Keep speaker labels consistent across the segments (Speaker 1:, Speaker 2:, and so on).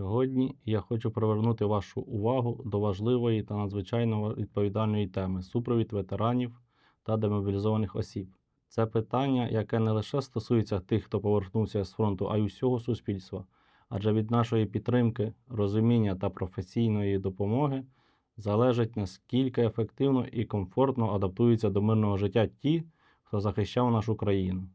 Speaker 1: Сьогодні я хочу привернути вашу увагу до важливої та надзвичайно відповідальної теми супровід ветеранів та демобілізованих осіб. Це питання, яке не лише стосується тих, хто повернувся з фронту, а й усього суспільства. Адже від нашої підтримки, розуміння та професійної допомоги залежить наскільки ефективно і комфортно адаптуються до мирного життя ті, хто захищав нашу країну.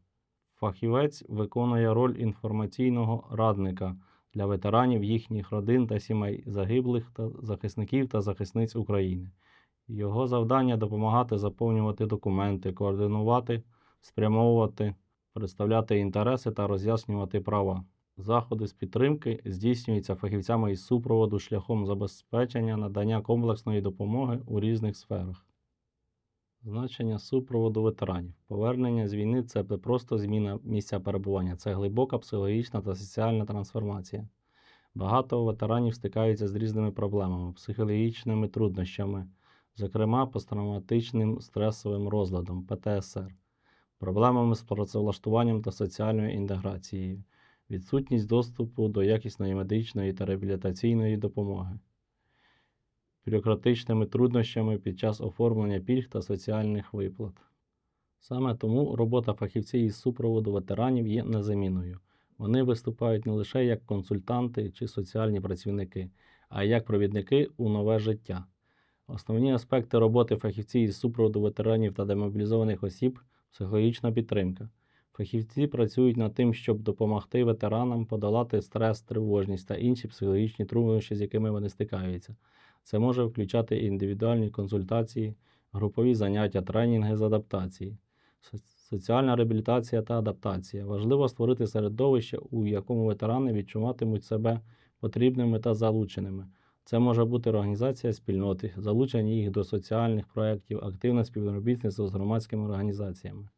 Speaker 1: Фахівець виконує роль інформаційного радника для ветеранів, їхніх родин та сімей, загиблих та захисників та захисниць України. Його завдання допомагати заповнювати документи, координувати, спрямовувати, представляти інтереси та роз'яснювати права. Заходи з підтримки здійснюються фахівцями із супроводу шляхом забезпечення надання комплексної допомоги у різних сферах. Значення супроводу ветеранів. Повернення з війни це не просто зміна місця перебування, це глибока психологічна та соціальна трансформація. Багато ветеранів стикаються з різними проблемами, психологічними труднощами, зокрема посттравматичним стресовим розладом ПТСР, проблемами з працевлаштуванням та соціальною інтеграцією, відсутність доступу до якісної медичної та реабілітаційної допомоги бюрократичними труднощами під час оформлення пільг та соціальних виплат. Саме тому робота фахівців із супроводу ветеранів є незамінною. Вони виступають не лише як консультанти чи соціальні працівники, а й як провідники у нове життя. Основні аспекти роботи фахівців із супроводу ветеранів та демобілізованих осіб психологічна підтримка. Фахівці працюють над тим, щоб допомогти ветеранам подолати стрес, тривожність та інші психологічні труднощі, з якими вони стикаються. Це може включати індивідуальні консультації, групові заняття, тренінги з адаптації, соціальна реабілітація та адаптація. Важливо створити середовище, у якому ветерани відчуватимуть себе потрібними та залученими. Це може бути організація спільноти, залучення їх до соціальних проєктів, активне співробітництво з громадськими організаціями.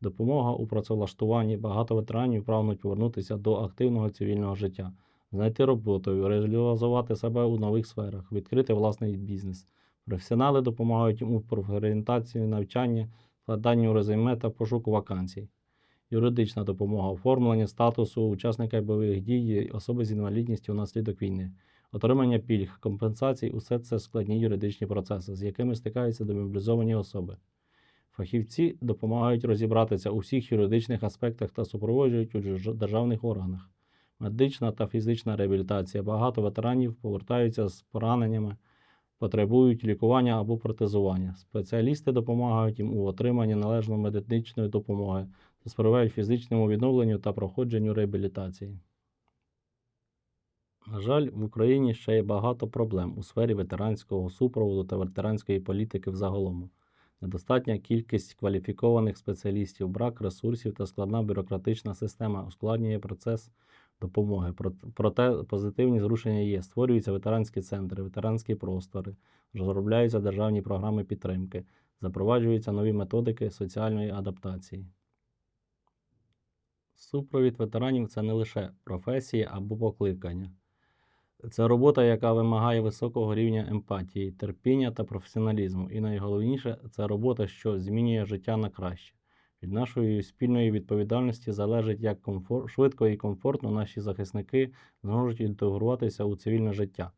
Speaker 1: Допомога у працевлаштуванні багато ветеранів прагнуть повернутися до активного цивільного життя, знайти роботу, реалізувати себе у нових сферах, відкрити власний бізнес. Професіонали допомагають їм у профорієнтації, навчанні, складанню резюме та пошуку вакансій. Юридична допомога, оформлення статусу учасника бойових дій, особи з інвалідністю внаслідок війни, отримання пільг, компенсацій усе це складні юридичні процеси, з якими стикаються демобілізовані особи. Фахівці допомагають розібратися у всіх юридичних аспектах та супроводжують у державних органах. Медична та фізична реабілітація. Багато ветеранів повертаються з пораненнями, потребують лікування або протезування. Спеціалісти допомагають їм у отриманні належної медичної допомоги сприяють фізичному відновленню та проходженню реабілітації. На жаль, в Україні ще є багато проблем у сфері ветеранського супроводу та ветеранської політики взагалом. Недостатня кількість кваліфікованих спеціалістів, брак ресурсів та складна бюрократична система ускладнює процес допомоги. Проте позитивні зрушення є. Створюються ветеранські центри, ветеранські простори, розробляються державні програми підтримки, запроваджуються нові методики соціальної адаптації. Супровід ветеранів це не лише професія або покликання. Це робота, яка вимагає високого рівня емпатії, терпіння та професіоналізму. І найголовніше це робота, що змінює життя на краще. Від нашої спільної відповідальності залежить, як комфор... швидко і комфортно наші захисники зможуть інтегруватися у цивільне життя.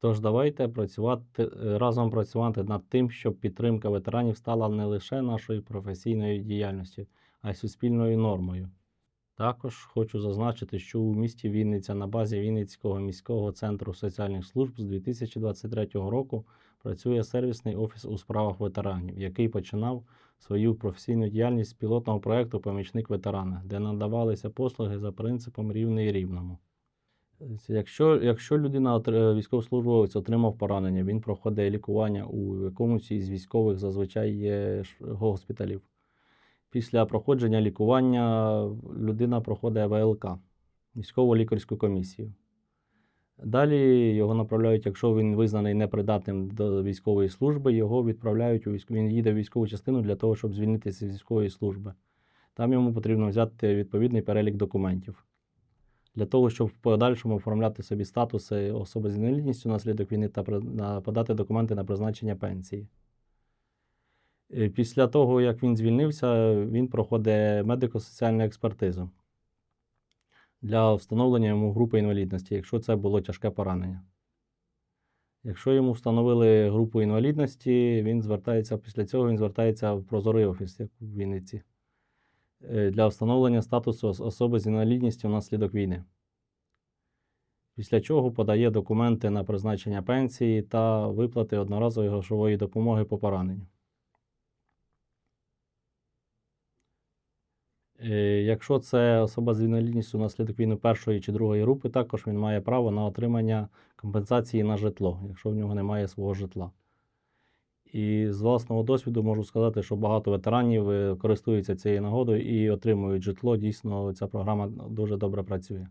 Speaker 1: Тож давайте працювати е, разом працювати над тим, щоб підтримка ветеранів стала не лише нашою професійною діяльністю, а й суспільною нормою. Також хочу зазначити, що у місті Вінниця на базі Вінницького міського центру соціальних служб з 2023 року працює сервісний офіс у справах ветеранів, який починав свою професійну діяльність з пілотного проєкту Помічник ветерана, де надавалися послуги за принципом рівний рівному. Тобто, Якщо, якщо людина, отр- військовослужбовець, отримав поранення, він проходить лікування у якомусь із військових зазвичай є госпіталів. Після проходження лікування людина проходить ВЛК, військову лікарську комісію. Далі його направляють, якщо він визнаний непридатним до військової служби, його відправляють у військ... він їде в військову частину для того, щоб звільнитися з військової служби. Там йому потрібно взяти відповідний перелік документів. Для того, щоб в подальшому оформляти собі статуси особи з інвалідністю наслідок війни та подати документи на призначення пенсії. Е, Після того, як він звільнився, він проходить медико-соціальну експертизу. для встановлення йому групи інвалідності, якщо це було тяжке поранення. Якщо йому встановили групу інвалідності, він звертається після цього він звертається в прозорий офіс, як в Вінниці, е, для встановлення статусу особи з інвалідністю внаслідок війни. Після чого подає документи на призначення пенсії та виплати одноразової грошової допомоги по пораненню. Якщо це особа з інвалідністю наслідок війни першої чи другої групи, також він має право на отримання компенсації на житло, якщо в нього немає свого житла. І з власного досвіду можу сказати, що багато ветеранів е, користуються цією нагодою і отримують житло. Дійсно, ця програма дуже добре працює.